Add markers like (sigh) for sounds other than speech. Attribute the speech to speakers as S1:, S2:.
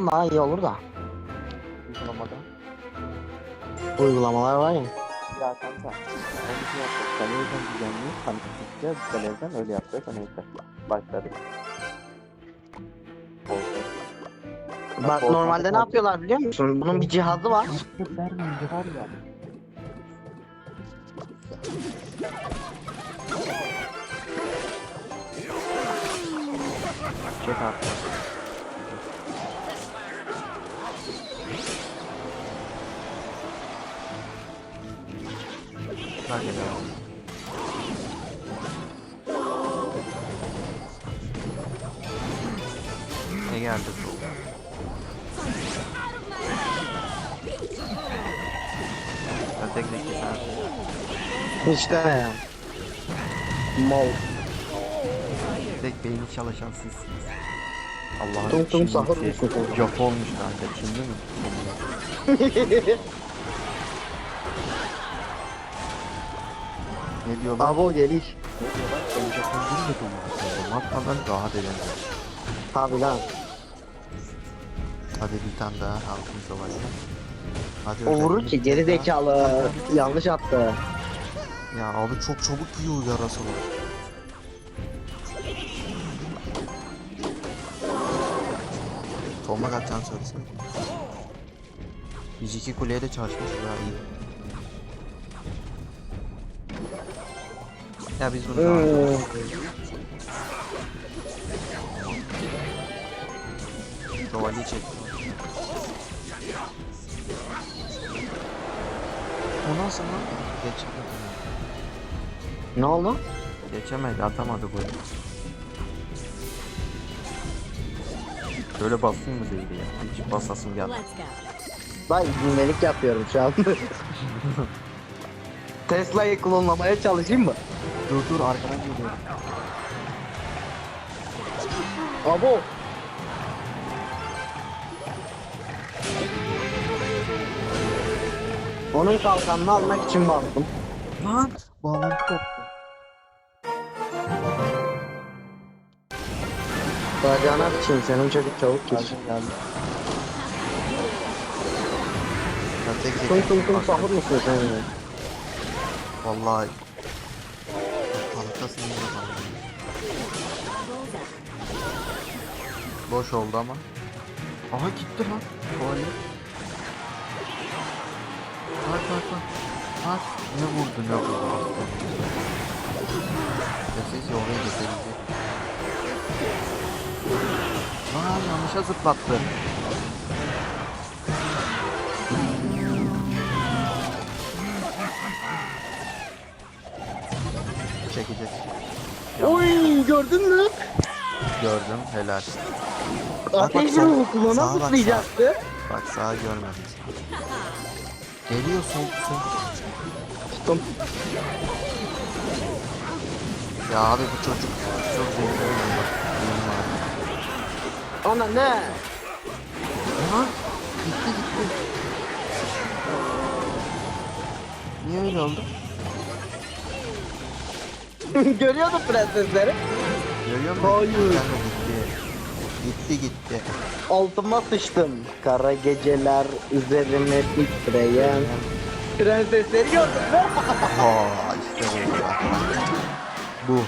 S1: daha iyi olur da.
S2: Uygulamada.
S1: Uygulamalar var ya.
S2: Ya kanka. Ben bir şey yapacağız. Kaloriden düzenli kanka tutacağız. Kaloriden öyle yapacağız. Neyse. Başladık.
S1: Bak normalde ne yapıyorlar biliyor musun? Bunun bir cihazı var.
S2: Sır vermeyince var ya. Çek artık.
S3: Bak ya. Ne geldi bu? Tek sen.
S1: İşte ya. Mal.
S3: Tek beyni çalışan sizsiniz. Allah'ım.
S1: Tum tum
S3: Çinli
S1: sahur sen?
S3: Jap olmuş kanka. Çinli mi? (laughs) Ne diyorlar?
S1: Abo geliş.
S3: Ne? Ben Japon değil mi bu? Matmadan rahat edemem.
S1: Tabi lan.
S3: Hadi bir tane daha altın savaşı. Hadi
S1: O vurur ki geri
S3: bir daha.
S1: zekalı. Yanlış attı.
S3: Ya abi çok çabuk yiyor yarası var. Tomak atacağını söylesene. Biz iki kuleye de çalışmış daha iyi. Ya biz bunu
S1: Hmm.
S3: Şövalye çektik. O nasıl lan? Geçemedi.
S1: Ne oldu?
S3: Geçemedi atamadı golü. Böyle basayım mı değil ya? Hiç basasım geldi.
S1: Ben dinlelik yapıyorum şu an. (laughs) Tesla'yı klonlamaya çalışayım mı?
S3: Dur dur arkadan geliyor.
S1: Abo. Onun kalkanını almak için bastım.
S3: Lan bağlantı koptu.
S1: Bacağına için senin çocuk çabuk geç.
S3: Geldim geldim.
S1: Tum tum tum sahur musun sen? ya?
S3: Vallahi Kanıtasını yapalım. Boş oldu ama. Aha gitti lan. Tuvalet. Bak bak bak. Bak ne vurdu ne vurdu. Nefes oraya getirecek. Lan yanlışa zıplattı. Çekecek.
S1: Oy gördün mü?
S3: Gördüm helal.
S1: Ateş ruhu
S3: sağa
S1: kulağına
S3: bak,
S1: zıplayacaktı.
S3: Bak sağa görmedim. Geliyor sol sol.
S1: Tuttum.
S3: Ya abi bu çocuk çok zevkli oynuyor bak. Benim.
S1: Ana ne?
S3: Aha gitti gitti. Niye öyle oldu? (laughs)
S1: Görüyordun prensesleri.
S3: Görüyor musun?
S1: Hayır.
S3: Gitti. Gitti gitti.
S1: Altıma sıçtım. Kara geceler üzerine titreyen. Prensesleri gördün mü?
S3: Ha işte bu. Bu.